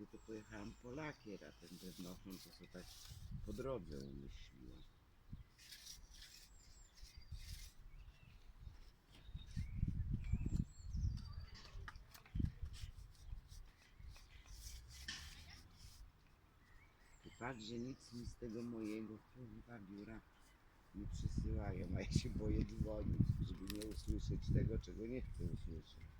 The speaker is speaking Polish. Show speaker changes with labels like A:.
A: sobie, to pojechałam po lakier, a ten drewnochron to sobie tak po drodze umyśliłam. I fakt, że nic mi z tego mojego kurwa biura nie przysyłają, a ja się boję dzwonić, żeby nie usłyszeć tego, czego nie chcę usłyszeć.